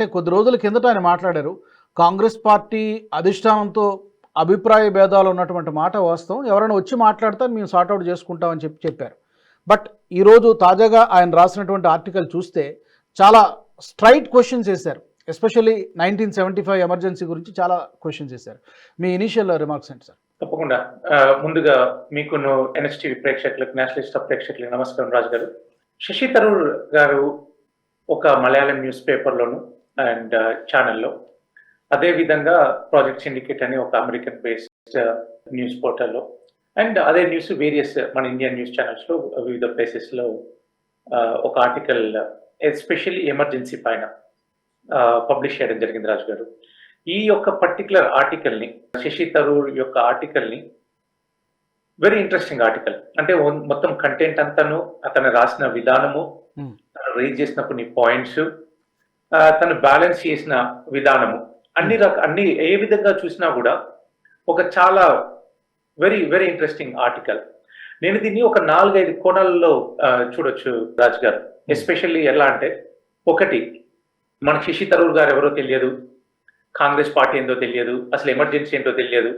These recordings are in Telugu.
అంటే కొద్ది రోజుల కిందట ఆయన మాట్లాడారు. కాంగ్రెస్ పార్టీ అధిష్టానంతో అభిప్రాయ భేదాలు ఉన్నటువంటి మాట వాస్తవం. ఎవరైనా వచ్చి మాట్లాడితే మేము సార్ట్అవుట్ చేసుకుంటామని చెప్పి చెప్పారు. బట్ ఈరోజు తాజాగా ఆయన రాసినటువంటి ఆర్టికల్ చూస్తే చాలా స్ట్రైట్ క్వశ్చన్స్ వేశారు. Especially nineteen seventy five emergency గురించి చాలా క్వశ్చన్స్ వేశారు. మీ ఇనిషియల్ రిమార్క్స్ ఏంటి సార్? తప్పకుండా. ముందుగా మీకు ఎన్ఎస్టీవీ ప్రేక్షకులకు నేషనలిస్ట్ ప్రేక్షకులకు నమస్కారం రాజు గారు శశి తరూర్ గారు ఒక మలయాళం న్యూస్ పేపర్లోను అండ్ ఛానల్లో అదే విధంగా ప్రాజెక్ట్ సిండికేట్ అని ఒక అమెరికన్ బేస్డ్ న్యూస్ పోర్టల్లో అండ్ అదే న్యూస్ వేరియస్ మన ఇండియన్ న్యూస్ ఛానల్స్లో వివిధ ప్లేసెస్లో ఒక ఆర్టికల్ ఎస్పెషల్లీ ఎమర్జెన్సీ పైన పబ్లిష్ చేయడం జరిగింది రాజు గారు. ఈ యొక్క పర్టికులర్ ఆర్టికల్ని శశి తరూర్ యొక్క ఆర్టికల్ని వెరీ ఇంట్రెస్టింగ్ ఆర్టికల్ అంటే మొత్తం కంటెంట్ అంతాను అతను రాసిన విధానము రేజ్ చేసిన కొన్ని పాయింట్స్ తను బ్యాలెన్స్ చేసిన విధానము. అన్ని రక అన్ని ఏ విధంగా చూసినా కూడా ఒక చాలా వెరీ వెరీ ఇంట్రెస్టింగ్ ఆర్టికల్ నేను దీన్ని ఒక నాలుగైదు కోణాలలో చూడొచ్చు రాజ్ గారు. ఎస్పెషల్లీ ఎలా అంటే ఒకటి మనకు శశి తరూర్ గారు ఎవరో తెలియదు. కాంగ్రెస్ పార్టీ ఏందో తెలియదు. అసలు ఎమర్జెన్సీ ఏంటో తెలియదు.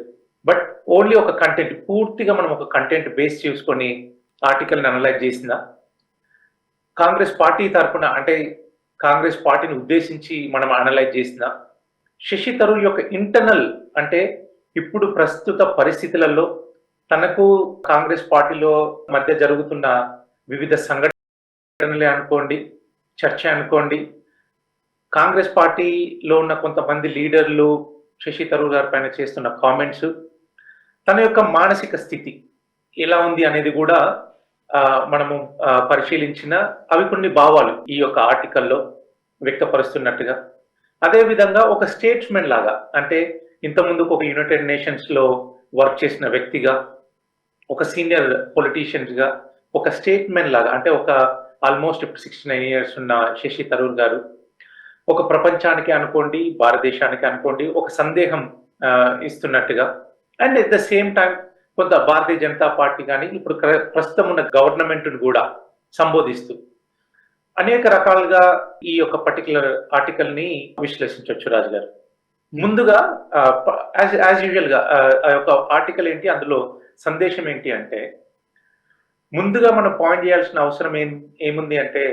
బట్ ఓన్లీ ఒక కంటెంట్ పూర్తిగా మనం ఒక కంటెంట్ బేస్ చేసుకొని ఆర్టికల్ని అనలైజ్ చేసిందా? కాంగ్రెస్ పార్టీ తరఫున అంటే కాంగ్రెస్ పార్టీని ఉద్దేశించి మనం అనలైజ్ చేసిన శశి తరూర్ యొక్క ఇంటర్నల్ అంటే ఇప్పుడు ప్రస్తుత పరిస్థితులలో తనకు కాంగ్రెస్ పార్టీలో మధ్య జరుగుతున్న వివిధ సంఘటనలే అనుకోండి చర్చ అనుకోండి కాంగ్రెస్ పార్టీలో ఉన్న కొంతమంది లీడర్లు శశి తరూర్ గారి పైన చేస్తున్న కామెంట్స్ తన యొక్క మానసిక స్థితి ఎలా ఉంది అనేది కూడా మనము పరిశీలించిన అవి కొన్ని భావాలు ఈ యొక్క ఆర్టికల్లో వ్యక్తపరుస్తున్నట్టుగా. అదేవిధంగా ఒక స్టేట్స్మెన్ లాగా అంటే ఇంతకుముందుకు ఒక యునైటెడ్ నేషన్స్లో వర్క్ చేసిన వ్యక్తిగా ఒక సీనియర్ పొలిటీషియన్స్గా ఒక స్టేట్మెన్ లాగా అంటే ఒక ఆల్మోస్ట్ ఇప్పుడు సిక్స్టీ నైన్ ఇయర్స్ ఉన్న శశి తరూర్ గారు ఒక ప్రపంచానికి అనుకోండి భారతదేశానికి అనుకోండి ఒక సందేహం ఇస్తున్నట్టుగా. And at the same time కొంత భారతీయ జనతా పార్టీ కానీ ఇప్పుడు ప్రస్తుతం ఉన్న గవర్నమెంట్ను కూడా సంబోధిస్తూ అనేక రకాలుగా ఈ యొక్క పర్టికులర్ ఆర్టికల్ని విశ్లేషించవచ్చు రాజు గారు. ముందుగా యాజ్ యూజువల్గా ఆ యొక్క ఆర్టికల్ ఏంటి అందులో సందేశం ఏంటి అంటే ముందుగా మనం పాయింట్ చేయాల్సిన అవసరం ఏం ఏముంది అంటే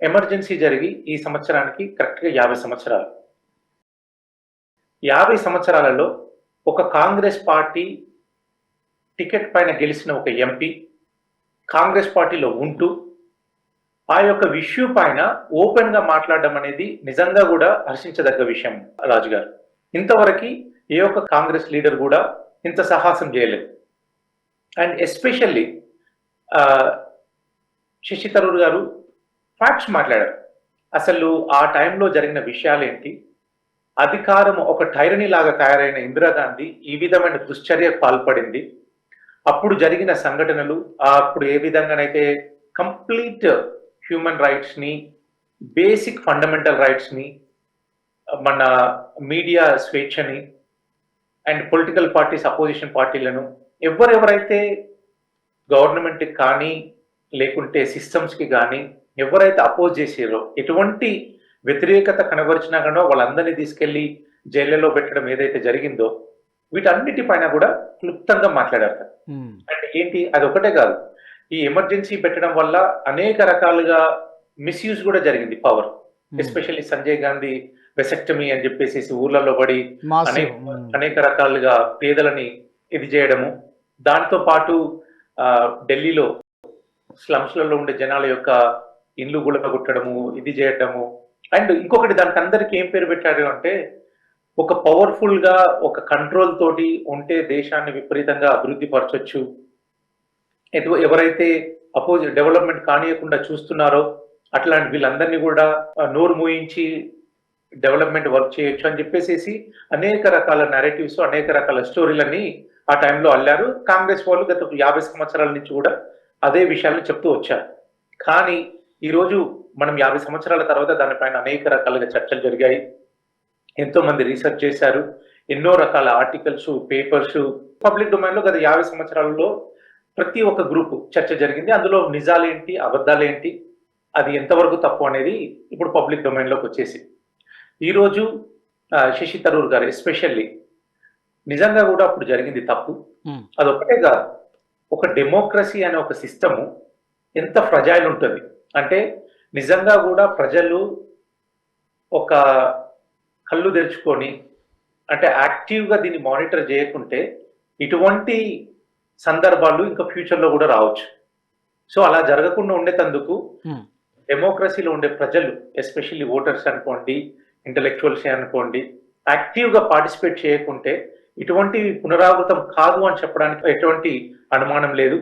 ఎమర్జెన్సీ జరిగి ఈ సంవత్సరానికి కరెక్ట్గా యాభై సంవత్సరాలు. యాభై సంవత్సరాలలో ఒక కాంగ్రెస్ పార్టీ టికెట్ పైన గెలిచిన ఒక ఎంపీ కాంగ్రెస్ పార్టీలో ఉంటూ ఆ యొక్క ఇష్యూ పైన ఓపెన్గా మాట్లాడడం అనేది నిజంగా కూడా హర్షించదగ్గ విషయం రాజు గారు ఇంతవరకు ఏ ఒక్క కాంగ్రెస్ లీడర్ కూడా ఇంత సాహసం చేయలేదు. అండ్ ఎస్పెషల్లీ శశి తరూర్ గారు ఫ్యాక్ట్స్ మాట్లాడారు. అసలు ఆ టైంలో జరిగిన విషయాలు ఏంటి అధికారం ఒక టైరనీ లాగా తయారైన ఇందిరాగాంధీ ఈ విధమైన దుశ్చర్యకు పాల్పడింది. అప్పుడు జరిగిన సంఘటనలు అప్పుడు ఏ విధంగానైతే కంప్లీట్ హ్యూమన్ రైట్స్ని బేసిక్ ఫండమెంటల్ రైట్స్ని మన మీడియా స్వేచ్ఛని అండ్ పొలిటికల్ పార్టీస్ అపోజిషన్ పార్టీలను ఎవరెవరైతే గవర్నమెంట్కి కానీ లేకుంటే సిస్టమ్స్కి కానీ ఎవరైతే అపోజ్ చేసారో ఎటువంటి వ్యతిరేకత కనబరిచినా కూడా వాళ్ళందరినీ తీసుకెళ్ళి జైళ్ళలో పెట్టడం ఏదైతే జరిగిందో వీటన్నిటి పైన కూడా క్లుప్తంగా మాట్లాడారు. అంటే ఏంటి అది ఒకటే కాదు ఈ ఎమర్జెన్సీ పెట్టడం వల్ల అనేక రకాలుగా మిస్యూజ్ కూడా జరిగింది power. Especially Sanjay Gandhi vasectomy అని చెప్పేసి ఊర్లలో పడి. అనేక. అనేక రకాలుగా పేదలని ఇది చేయడము దాంతో పాటు ఢిల్లీలో స్లమ్స్లలో ఉండే జనాల యొక్క ఇండ్లు గుళ్ళగొట్టడము ఇది చేయడము అండ్ ఇంకొకటి దానికి అందరికి ఏం పేరు పెట్టాడు అంటే ఒక పవర్ఫుల్గా ఒక కంట్రోల్ తోటి ఉంటే దేశాన్ని విపరీతంగా అభివృద్ధి పరచొచ్చు. ఎటు ఎవరైతే అపోజ్ డెవలప్మెంట్ కానియకుండా చూస్తున్నారో అట్లాంటి వీళ్ళందరినీ కూడా నోరు మూయించి డెవలప్మెంట్ వర్క్ చేయొచ్చు అని చెప్పేసి అనేక రకాల నెరేటివ్స్ అనేక రకాల స్టోరీలని ఆ టైంలో అల్లారు. కాంగ్రెస్ వాళ్ళు గత యాభై సంవత్సరాల నుంచి కూడా అదే విషయాలను చెప్తూ వచ్చారు. కానీ ఈరోజు మనం యాభై సంవత్సరాల తర్వాత దానిపైన అనేక రకాలుగా చర్చలు జరిగాయి. ఎంతో మంది రీసెర్చ్ చేశారు. ఎన్నో రకాల ఆర్టికల్స్ పేపర్స్. పబ్లిక్ డొమైన్లో గత యాభై సంవత్సరాలలో ప్రతి ఒక్క గ్రూప్ చర్చ జరిగింది. అందులో నిజాలేంటి అబద్ధాలేంటి అది ఎంతవరకు తప్పు అనేది ఇప్పుడు పబ్లిక్ డొమైన్లోకి వచ్చేసి. ఈరోజు శశి తరూర్ గారు ఎస్పెషల్లీ నిజంగా కూడా అప్పుడు జరిగింది తప్పు. అదొకటే కాదు. ఒక డెమోక్రసీ అనే ఒక సిస్టము ఎంత ఫ్రజైల్ ఉంటుంది. అంటే నిజంగా కూడా ప్రజలు ఒక కళ్ళు తెరుచుకొని అంటే యాక్టివ్గా దీన్ని మానిటర్ చేయకుంటే ఇటువంటి సందర్భాలు ఇంకా ఫ్యూచర్లో కూడా రావచ్చు. సో అలా జరగకుండా ఉండేటందుకు డెమోక్రసీలో ఉండే ప్రజలు ఎస్పెషల్లీ ఓటర్స్ అనుకోండి ఇంటలెక్చువల్స్ అనుకోండి యాక్టివ్గా పార్టిసిపేట్ చేయకుంటే ఇటువంటి పునరావృతం కాదు అని చెప్పడానికి ఎటువంటి అనుమానం లేదు.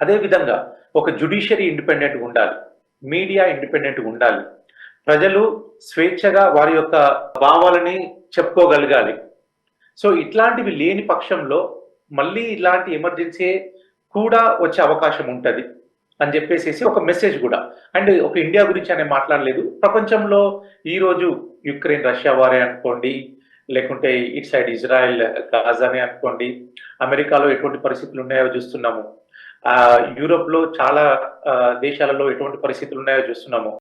అదేవిధంగా ఒక జుడిషియరీ ఇండిపెండెంట్గా ఉండాలి మీడియా ఇండిపెండెంట్గా ఉండాలి. ప్రజలు స్వేచ్ఛగా వారి యొక్క భావాలని చెప్పుకోగలగాలి. సో ఇట్లాంటివి లేని పక్షంలో మళ్ళీ ఇలాంటి ఎమర్జెన్సీ కూడా వచ్చే అవకాశం ఉంటుంది అని చెప్పేసి ఒక మెసేజ్ కూడా. అండ్ ఒక ఇండియా గురించి అనే మాట్లాడలేదు. ప్రపంచంలో ఈరోజు యుక్రెయిన్ రష్యా వారే అనుకోండి లేకుంటే ఇటు సైడ్ ఇజ్రాయెల్ గాజానే అనుకోండి అమెరికాలో ఎటువంటి పరిస్థితులు ఉన్నాయో చూస్తున్నాము. యూరోప్లో చాలా దేశాలలో ఎటువంటి పరిస్థితులు ఉన్నాయో చూస్తున్నాము.